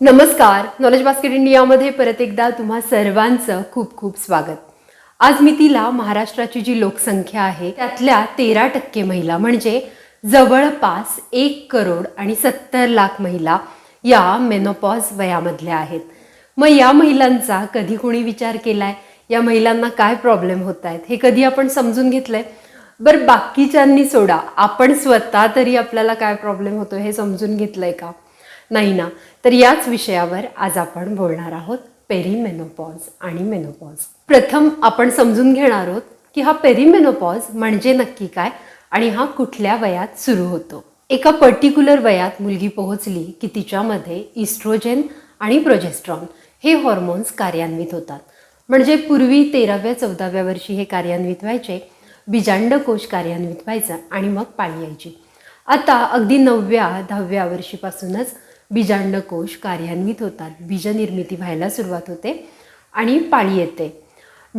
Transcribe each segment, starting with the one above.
नमस्कार. Knowledge basket इंडियामध्ये परत एकदा तुम्हा सर्वांचं खूप खूप स्वागत. आज मी तिला महाराष्ट्राची जी लोकसंख्या आहे त्यातल्या तेरा टक्के महिला म्हणजे जवळपास एक करोड आणि सत्तर लाख महिला या मेनोपॉज वयामधल्या आहेत. मग या महिलांचा कधी कोणी विचार केलाय? या महिलांना काय प्रॉब्लेम होत आहेत हे कधी आपण समजून घेतलंय? बरं बाकीच्यांनी सोडा. आपण स्वतः तरी आपल्याला काय प्रॉब्लेम होतो हे समजून घेतलंय का? नाही ना? तर याच विषयावर आज आपण बोलणार आहोत पेरीमेनोपॉज आणि मेनोपॉज. प्रथम आपण समजून घेणार आहोत की हा पेरीमेनोपॉज म्हणजे नक्की काय आणि हा कुठल्या वयात सुरू होतो. एका पर्टिक्युलर वयात मुलगी पोहोचली की तिच्यामध्ये इस्ट्रोजेन आणि प्रोजेस्ट्रॉन हे हॉर्मोन्स कार्यान्वित होतात. म्हणजे पूर्वी तेराव्या चौदाव्या वर्षी हे कार्यान्वित व्हायचे बीजांडकोश कार्यान्वित व्हायचा आणि मग पाळी यायची. आता अगदी नवव्या दहाव्या वर्षीपासूनच बीजांडकोश कार्यान्वित होतात. बीजनिर्मिती व्हायला सुरुवात होते आणि पाळी येते.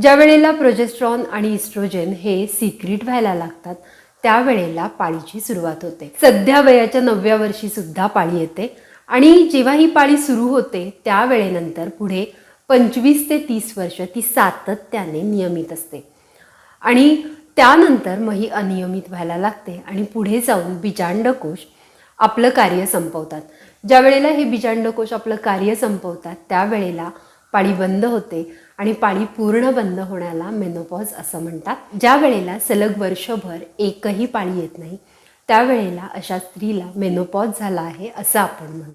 ज्या वेळेला प्रोजेस्ट्रॉन आणि इस्ट्रोजेन हे सिक्रीट व्हायला लागतात त्यावेळेला पाळीची सुरुवात होते. सध्या वयाच्या नवव्या वर्षी सुद्धा पाळी येते आणि जेव्हा ही पाळी सुरू होते त्यावेळेनंतर पुढे पंचवीस ते तीस वर्ष ती सातत्याने नियमित असते. आणि त्यानंतर मग ही अनियमित व्हायला लागते आणि पुढे जाऊन बीजांडकोश आपलं कार्य संपवतात. ज्या वेळेला हे बीजांडकोश आपलं कार्य संपवतात त्यावेळेला पाळी बंद होते आणि पाळी पूर्ण बंद होण्याला मेनोपॉज असं म्हणतात. ज्या वेळेला सलग वर्षभर एकही पाळी येत नाही त्यावेळेला अशा स्त्रीला मेनोपॉज झाला आहे असं आपण म्हणतो.